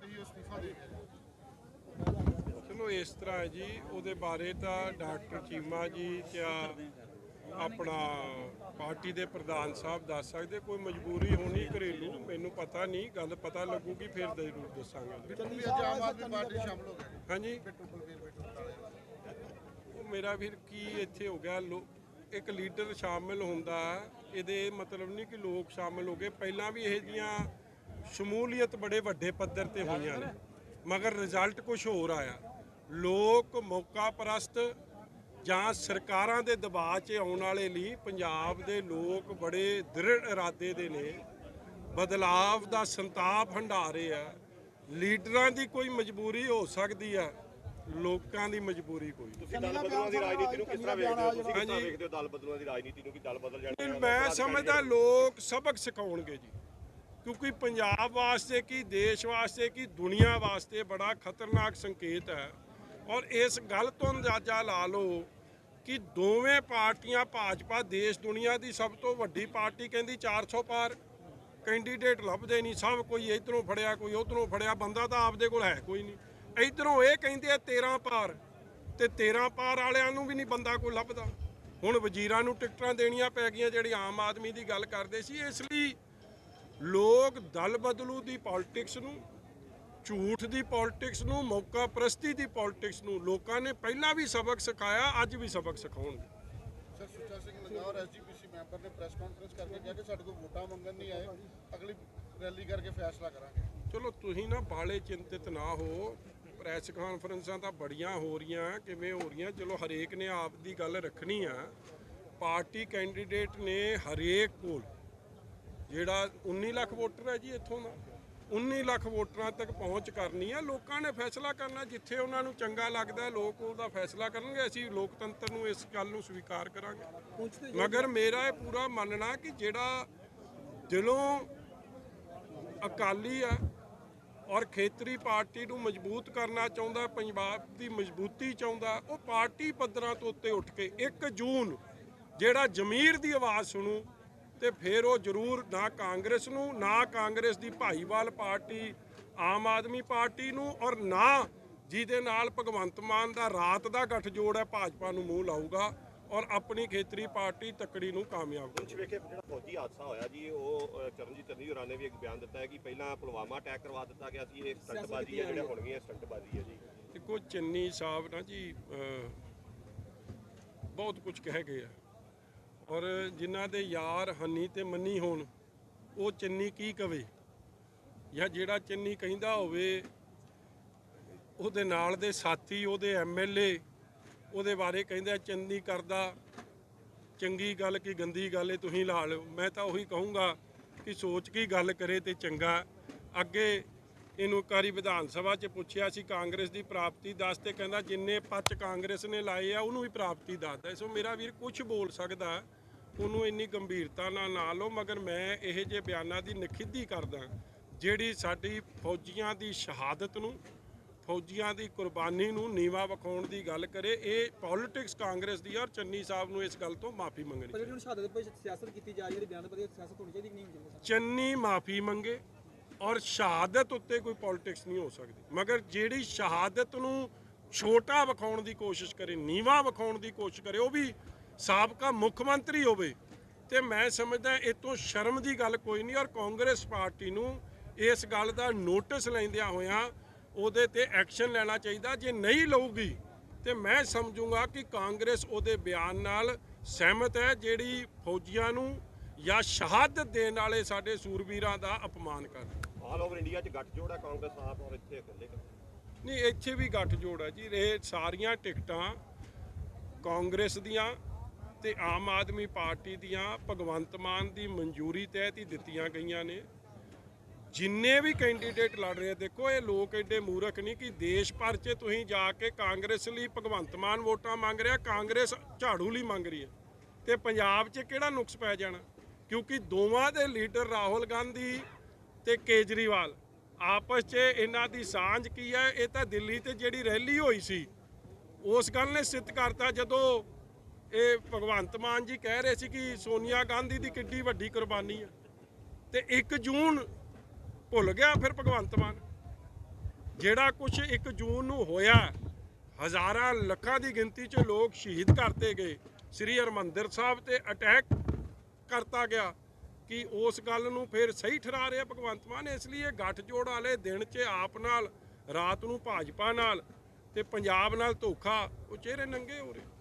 Candidate ਹੀ ਉਹ ਅਸਤੀਫਾ ਦੇ ਗਿਆ ਚਲੋ ਇਸ ਤਰ੍ਹਾਂ ਜੀ ਉਹਦੇ ਬਾਰੇ ਤਾਂ ਡਾਕਟਰ ਚੀਮਾ ਜੀ ਕਿਆ ਆਪਣਾ ਪਾਰਟੀ ਦੇ ਪ੍ਰਧਾਨ ਸਾਹਿਬ ਦੱਸ ਸਕਦੇ ਕੋਈ ਮਜਬੂਰੀ ਹੋਣੀ ਘਰੇਲੂ ਮੈਨੂੰ ਪਤਾ ਨਹੀਂ ਗੱਲ ਪਤਾ ਲੱਗੂਗੀ ਫਿਰ ਜ਼ਰੂਰ ਦੱਸਾਂਗੇ। ਵੀ ਅੱਜ ਆਮ ਆਦਮੀ ਪਾਰਟੀ 'ਚ ਸ਼ਾਮਲ ਹੋ ਗਿਆ ਜੀ। ਹਾਂਜੀ ਉਹ ਮੇਰਾ ਵੀਰ ਕੀ ਇੱਥੇ ਹੋ ਗਿਆ ਇੱਕ ਲੀਡਰ ਸ਼ਾਮਿਲ ਹੁੰਦਾ ਇਹਦੇ ਇਹ ਮਤਲਬ ਨਹੀਂ ਕਿ ਲੋਕ ਸ਼ਾਮਿਲ ਹੋ ਗਏ ਪਹਿਲਾਂ ਵੀ ਇਹ ਜੀਆਂ ਸ਼ਮੂਲੀਅਤ ਬੜੇ ਵੱਡੇ ਪੱਧਰ ਤੇ ਹੋਈਆਂ ਨੇ। ਮਗਰ ਰਿਜ਼ਲਟ ਕੁਝ ਹੋਰ ਆਇਆ। ਲੋਕ ਮੌਕਾ ਪ੍ਰਸਤ ਜਾਂ ਸਰਕਾਰਾਂ ਦੇ ਦਬਾਅ 'ਚ ਆਉਣ ਵਾਲੇ ਲਈ ਪੰਜਾਬ ਦੇ ਲੋਕ ਬੜੇ ਦ੍ਰਿੜ ਇਰਾਦੇ ਦੇ ਨੇ। ਬਦਲਾਵ ਦਾ ਸੰਤਾਪ ਹੰਢਾ ਰਹੇ ਆ। ਲੀਡਰਾਂ ਦੀ ਕੋਈ ਮਜਬੂਰੀ ਹੋ ਸਕਦੀ ਆ ਲੋਕਾਂ ਦੀ ਮਜਬੂਰੀ ਕੋਈ। ਤੁਸੀਂ ਦਲ ਬਦਲੂਆਂ ਦੀ ਰਾਜਨੀਤੀ ਨੂੰ ਕਿਸ ਤਰ੍ਹਾਂ ਵੇਖਦੇ ਹੋ? ਤੁਸੀਂ ਕਿਸ ਤਰ੍ਹਾਂ। ਵੇਖਦੇ ਹੋ ਦਲ ਬਦਲੂਆਂ ਦੀ ਰਾਜਨੀਤੀ ਨੂੰ ਕਿ ਦਲ ਬਦਲ ਜਾਣੇ ਮੈਂ ਸਮਝਦਾ ਲੋਕ ਸਬਕ ਸਿਖਾਉਣਗੇ ਜੀ। ਕਿਉਂਕਿ ਪੰਜਾਬ ਵਾਸਤੇ ਕੀ, ਦੇਸ਼ ਵਾਸਤੇ ਕੀ, ਦੁਨੀਆ ਵਾਸਤੇ ਬੜਾ ਖਤਰਨਾਕ ਸੰਕੇਤ ਹੈ। ਔਰ ਇਸ ਗੱਲ ਤੋਂ ਅੰਦਾਜ਼ਾ ਲਾ ਲਓ ਕਿ ਦੋਵੇਂ ਪਾਰਟੀਆਂ, ਭਾਜਪਾ ਦੇਸ਼ ਦੁਨੀਆ ਦੀ ਸਭ ਤੋਂ ਵੱਡੀ ਪਾਰਟੀ ਕਹਿੰਦੀ 400 ਪਾਰ, ਕੈਂਡੀਡੇਟ ਲੱਭਦੇ ਨਹੀਂ, ਸਭ ਕੋਈ ਇਧਰੋਂ ਫੜਿਆ, ਕੋਈ ਉਧਰੋਂ ਫੜਿਆ, ਬੰਦਾ ਤਾਂ ਆਪਦੇ ਕੋਲ ਹੈ ਕੋਈ ਨਹੀਂ। ਇਧਰੋਂ ਇਹ ਕਹਿੰਦੇ ਆ 13 ਪਾਰ, ਤੇ 13 ਪਾਰ ਵਾਲਿਆਂ ਨੂੰ ਵੀ ਨਹੀਂ ਬੰਦਾ ਕੋਈ ਲੱਭਦਾ। ਹੁਣ ਵਜ਼ੀਰਾਂ ਨੂੰ ਟਿਕਟਾਂ ਦੇਣੀਆਂ ਪੈ ਗਈਆਂ, ਜਿਹੜੀ ਆਮ ਆਦਮੀ ਦੀ ਗੱਲ ਕਰਦੇ ਸੀ, ਇਸ ਲਈ ਲੋਕ ਦਲ ਬਦਲੂ ਦੀ ਪੋਲਿਟਿਕਸ ਨੂੰ ਝੂਠ ਦੀ ਪੋਲਿਟਿਕਸ ਨੂੰ ਮੌਕਾ ਪ੍ਰਸਤੀ ਦੀ ਪੋਲਿਟਿਕਸ ਨੂੰ ਲੋਕਾਂ ਨੇ ਪਹਿਲਾਂ ਵੀ ਸਬਕ ਸਿਖਾਇਆ ਅੱਜ ਵੀ ਸਬਕ ਸਿਖਾਉਣਗੇ। ਸਰ ਸੁੱਚਾ ਸਿੰਘ ਲੰਗਾਵਰ ਐਸਜੀਪੀਸੀ ਮੈਂਬਰ ਨੇ ਪ੍ਰੈਸ ਕਾਨਫਰੰਸ ਕਰਕੇ ਕਿਹਾ ਕਿ ਸਾਡੇ ਕੋਲ ਵੋਟਾਂ ਮੰਗਣ ਨਹੀਂ ਆਏ ਅਗਲੀ ਰੈਲੀ ਕਰਕੇ ਫੈਸਲਾ ਕਰਾਂਗੇ। ਚਲੋ ਤੁਸੀਂ ਨਾ ਬਾਲੇ ਚਿੰਤਿਤ ਨਾ ਹੋ ਪ੍ਰੈਸ ਕਾਨਫਰੰਸਾਂ ਤਾਂ ਬੜੀਆਂ ਹੋ ਰਹੀਆਂ ਕਿਵੇਂ ਹੋ ਰਹੀਆਂ? ਚਲੋ ਹਰੇਕ ਨੇ ਆਪ ਦੀ ਗੱਲ ਰੱਖਣੀ ਆ। ਪਾਰਟੀ ਕੈਂਡੀਡੇਟ ਨੇ ਹਰੇਕ ਕੋਲ ਜਿਹੜਾ 19 ਲੱਖ ਵੋਟਰ ਹੈ ਜੀ ਇੱਥੋਂ ਦਾ। 19 ਲੱਖ ਵੋਟਰਾਂ ਤੱਕ ਪਹੁੰਚ ਕਰਨੀ ਆ। ਲੋਕਾਂ ਨੇ ਫੈਸਲਾ ਕਰਨਾ ਜਿੱਥੇ ਉਹਨਾਂ ਨੂੰ ਚੰਗਾ ਲੱਗਦਾ ਲੋਕ ਉਹਦਾ ਫੈਸਲਾ ਕਰਨਗੇ। ਅਸੀਂ ਲੋਕਤੰਤਰ ਨੂੰ ਇਸ ਗੱਲ ਨੂੰ ਸਵੀਕਾਰ ਕਰਾਂਗੇ। ਮਗਰ ਮੇਰਾ ਇਹ ਪੂਰਾ ਮੰਨਣਾ ਕਿ ਜਿਹੜਾ ਦਿਲੋਂ ਅਕਾਲੀ ਆ ਔਰ ਖੇਤਰੀ ਪਾਰਟੀ ਨੂੰ ਮਜ਼ਬੂਤ ਕਰਨਾ ਚਾਹੁੰਦਾ ਪੰਜਾਬ ਦੀ ਮਜ਼ਬੂਤੀ ਚਾਹੁੰਦਾ ਉਹ ਪਾਰਟੀ ਪੱਧਰਾਂ ਤੋਂ ਉੱਤੇ ਉੱਠ ਕੇ 1 ਜੂਨ ਜਿਹੜਾ ਜ਼ਮੀਰ ਦੀ ਆਵਾਜ਼ ਸੁਣੂ ਤੇ ਫਿਰ ਉਹ ਜ਼ਰੂਰ ਨਾ ਕਾਂਗਰਸ ਨੂੰ ਨਾ ਕਾਂਗਰਸ ਦੀ ਭਾਈਵਾਲ ਪਾਰਟੀ ਆਮ ਆਦਮੀ ਪਾਰਟੀ ਨੂੰ ਔਰ ਨਾ ਜਿਹਦੇ ਨਾਲ ਭਗਵੰਤ ਮਾਨ ਦਾ ਰਾਤ ਦਾ ਗੱਠਜੋੜ ਹੈ ਭਾਜਪਾ ਨੂੰ ਮੂੰਹ ਲਾਊਗਾ ਔਰ ਆਪਣੀ ਖੇਤਰੀ ਪਾਰਟੀ ਤੱਕੜੀ ਨੂੰ ਕਾਮਯਾਬ ਕੁਝ ਵੇਖੇ ਜਿਹੜਾ ਫੌਜੀ ਹਾਦਸਾ ਹੋਇਆ ਜੀ ਉਹ ਚਰਨਜੀਤ ਚੰਨੀ ਹੋਰਾਂ ਨੇ ਵੀ ਇੱਕ ਬਿਆਨ ਦਿੱਤਾ ਹੈ ਕਿ ਪਹਿਲਾਂ ਪੁਲਵਾਮਾ ਅਟੈਕ ਕਰਵਾ ਦਿੱਤਾ ਗਿਆ ਸੀ ਇਹ ਸਟੰਟਬਾਜ਼ੀ ਹੈ ਜਿਹੜੇ ਹੁਣ ਗਈਆਂ ਸਟੰਟਬਾਜ਼ੀ ਹੈ ਜੀ। ਦੇਖੋ ਚੰਨੀ ਸਾਹਿਬ ਨਾ ਜੀ ਬਹੁਤ ਕੁਝ ਕਹਿ ਗਏ ਆ। ਔਰ ਜਿਨ੍ਹਾਂ ਦੇ ਯਾਰ, ਹੰਨੀ ਤੇ ਮੰਨੀ ਹੋਣ, ਉਹ ਚੰਨੀ ਕੀ ਕਵੇ? ਜਾਂ ਜਿਹੜਾ ਚੰਨੀ ਕਹਿੰਦਾ ਹੋਵੇ, ਉਹਦੇ ਨਾਲ ਦੇ ਸਾਥੀ, ਉਹਦੇ ਐਮਐਲਏ ਉਹਦੇ ਬਾਰੇ ਕਹਿੰਦੇ, ਚੰਨੀ ਕਰਦਾ, ਚੰਗੀ ਗੱਲ ਕੀ ਗੰਦੀ ਗੱਲ ਇਹ ਤੁਸੀਂ ਲਾ ਲਿਓ। ਮੈਂ ਤਾਂ ਉਹੀ ਕਹੂੰਗਾ ਕਿ ਸੋਚ ਕੇ ਗੱਲ ਕਰੇ ਤੇ ਚੰਗਾ। ਅੱਗੇ ਇਹਨੂੰ ਕਾਰੀ ਵਿਧਾਨ ਸਭਾ 'ਚ ਪੁੱਛਿਆ ਸੀ ਕਾਂਗਰਸ ਦੀ ਪ੍ਰਾਪਤੀ ਦੱਸ ਤੇ ਕਹਿੰਦਾ ਜਿੰਨੇ ਪੱਚ ਕਾਂਗਰਸ ਨੇ ਲਾਏ ਆ ਉਹਨੂੰ ਵੀ ਪ੍ਰਾਪਤੀ ਦੱਸਦਾ ਸੋ ਮੇਰਾ ਵੀਰ ਕੁਝ ਬੋਲ ਸਕਦਾ ਉਹਨੂੰ ਇੰਨੀ ਗੰਭੀਰਤਾ ਨਾਲ ਨਾ ਲਓ ਮਗਰ ਮੈਂ ਇਹ ਜੇ ਬਿਆਨਾਂ ਦੀ ਨਖਿੱਧੀ ਕਰਦਾ ਜਿਹੜੀ ਸਾਡੀ ਫੌਜੀਆਂ ਦੀ ਸ਼ਹਾਦਤ ਨੂੰ ਫੌਜੀਆਂ ਦੀ ਕੁਰਬਾਨੀ ਨੂੰ ਨੀਵਾ ਵਿਖਾਉਣ ਦੀ ਗੱਲ ਕਰੇ ਇਹ ਪੋਲਿਟਿਕਸ ਕਾਂਗਰਸ ਦੀ ਔਰ ਚੰਨੀ ਸਾਹਿਬ ਨੂੰ ਇਸ ਗੱਲ ਤੋਂ ਮਾਫੀ ਮੰਗਣੀ ਪਰ ਜਿਹੜੀ ਹੁਣ ਸ਼ਹਾਦਤ ਤੇ ਸਿਆਸਤ ਕੀਤੀ ਜਾ ਰਹੀ ਹੈ ਇਹਦੇ ਬਿਆਨ ਪਰ ਸਿਆਸਤ ਹੋਣੀ ਚਾਹੀਦੀ ਕਿ ਨਹੀਂ ਹੋਣੀ ਚਾਹੀਦੀ? ਚੰਨੀ ਮਾਫੀ ਮੰਗੇ ਔਰ ਸ਼ਹਾਦਤ ਉੱਤੇ ਕੋਈ ਪੋਲਿਟਿਕਸ ਨਹੀਂ ਹੋ ਸਕਦੀ। ਮਗਰ ਜਿਹੜੀ ਸ਼ਹਾਦਤ ਨੂੰ ਛੋਟਾ ਵਿਖਾਉਣ ਦੀ ਕੋਸ਼ਿਸ਼ ਕਰੇ, ਨੀਵਾ ਵਿਖਾਉਣ ਦੀ ਕੋਸ਼ਿਸ਼ ਕਰੇ, ਉਹ ਵੀ ਸਾਬਕਾ ਮੁੱਖ ਮੰਤਰੀ ਹੋਵੇ, ਤੇ ਮੈਂ ਸਮਝਦਾ ਇਹ ਤੋਂ ਸ਼ਰਮ ਦੀ ਗੱਲ ਕੋਈ ਨਹੀਂ। ਔਰ ਕਾਂਗਰਸ ਪਾਰਟੀ ਨੂੰ ਇਸ ਗੱਲ ਦਾ ਨੋਟਿਸ ਲੈਂਦਿਆਂ ਹੋਇਆਂ ਉਹਦੇ ਤੇ ਐਕਸ਼ਨ ਲੈਣਾ ਚਾਹੀਦਾ। ਜੇ ਨਹੀਂ ਲਊਗੀ, ਤੇ ਮੈਂ ਸਮਝੂੰਗਾ ਕਿ ਕਾਂਗਰਸ ਉਹਦੇ ਬਿਆਨ ਨਾਲ ਸਹਿਮਤ ਹੈ, ਜਿਹੜੀ ਫੌਜੀਆਂ ਨੂੰ ਜਾਂ ਸ਼ਹਾਦਤ ਦੇਣ ਵਾਲੇ ਸਾਡੇ ਸੂਰਬੀਰਾਂ ਦਾ ਅਪਮਾਨ ਕਰ ਆਲ ਓਵਰ ਇੰਡੀਆ 'ਚ ਗੱਠਜੋੜ ਹੈ, ਕਾਂਗਰਸ ਆਪ ਔਰ ਇੱਥੇ ਇਕੱਲੇ ਨਹੀਂ, ਇੱਥੇ ਵੀ ਗੱਠਜੋੜ ਹੈ ਜੀ। ਇਹ ਸਾਰੀਆਂ ਟਿਕਟਾਂ ਕਾਂਗਰਸ ਦੀਆਂ ਤੇ ਆਮ ਆਦਮੀ ਪਾਰਟੀ ਦੀਆਂ ਭਗਵੰਤ ਮਾਨ ਦੀ ਮਨਜ਼ੂਰੀ ਤਹਿਤ ਹੀ ਦਿੱਤੀਆਂ ਗਈਆਂ ਨੇ। ਜਿੰਨੇ ਵੀ ਕੈਂਡੀਡੇਟ ਲੜ ਰਹੇ ਦੇਖੋ, ਇਹ ਲੋਕ ਐਡੇ ਮੂਰਖ ਨਹੀਂ ਕਿ ਦੇਸ਼ ਭਰ 'ਚ ਤੁਸੀਂ ਜਾ ਕੇ ਕਾਂਗਰਸ ਲਈ ਭਗਵੰਤ ਮਾਨ ਵੋਟਾਂ ਮੰਗ ਰਿਹਾ, ਕਾਂਗਰਸ ਝਾੜੂ ਲਈ ਮੰਗ ਰਹੀ ਹੈ। ਤੇ ਪੰਜਾਬ 'ਚ ਕਿਹੜਾ ਨੁਕਸ ਪੈ ਜਾਣਾ? ਕਿਉਂਕਿ ਦੋਵਾਂ ਦੇ ਲੀਡਰ ਰਾਹੁਲ ਗਾਂਧੀ ਤੇ ਕੇਜਰੀਵਾਲ। ਆਪਸ 'ਚ ਇਹਨਾਂ ਦੀ ਸਾਂਝ ਕੀ ਹੈ? ਇਹ ਤਾਂ ਦਿੱਲੀ ਤੇ ਜਿਹੜੀ ਰੈਲੀ ਹੋਈ ਸੀ, ਉਸ ਗੱਲ ਨੇ ਸਿੱਧ ਕਰਤਾ ਜਦੋਂ ਇਹ ਭਗਵੰਤ ਮਾਨ ਜੀ ਕਹਿ ਰਹੇ ਸੀ ਕਿ ਸੋਨੀਆ ਗਾਂਧੀ ਦੀ ਕਿੱਡੀ ਵੱਡੀ ਕੁਰਬਾਨੀ ਹੈ ਤੇ 1 ਜੂਨ ਭੁੱਲ ਗਿਆ ਫਿਰ ਭਗਵੰਤ ਮਾਨ। ਜਿਹੜਾ ਕੁਝ 1 ਜੂਨ ਨੂੰ ਹੋਇਆ, ਹਜ਼ਾਰਾਂ ਲੱਖਾਂ ਦੀ ਗਿਣਤੀ 'ਚ ਲੋਕ ਸ਼ਹੀਦ ਕਰਤੇ ਗਏ। ਸ੍ਰੀ ਹਰਮੰਦਰ ਸਾਹਿਬ ਤੇ ਅਟੈਕ ਕਰਤਾ ਗਿਆ। ਕਿ ਉਸ ਗੱਲ ਨੂੰ ਫਿਰ ਸਹੀ ਠਰਾ ਰਿਹਾ ਭਗਵੰਤ ਮਾਨ, ਇਸ ਲਈ ਇਹ ਗੱਠਜੋੜ ਵਾਲੇ ਦਿਨ 'ਚ ਆਪ ਨਾਲ, ਰਾਤ ਨੂੰ ਭਾਜਪਾ ਨਾਲ ਤੇ ਪੰਜਾਬ ਨਾਲ ਧੋਖਾ, ਉਹ ਚਿਹਰੇ ਨੰਗੇ ਹੋ ਰਹੇ।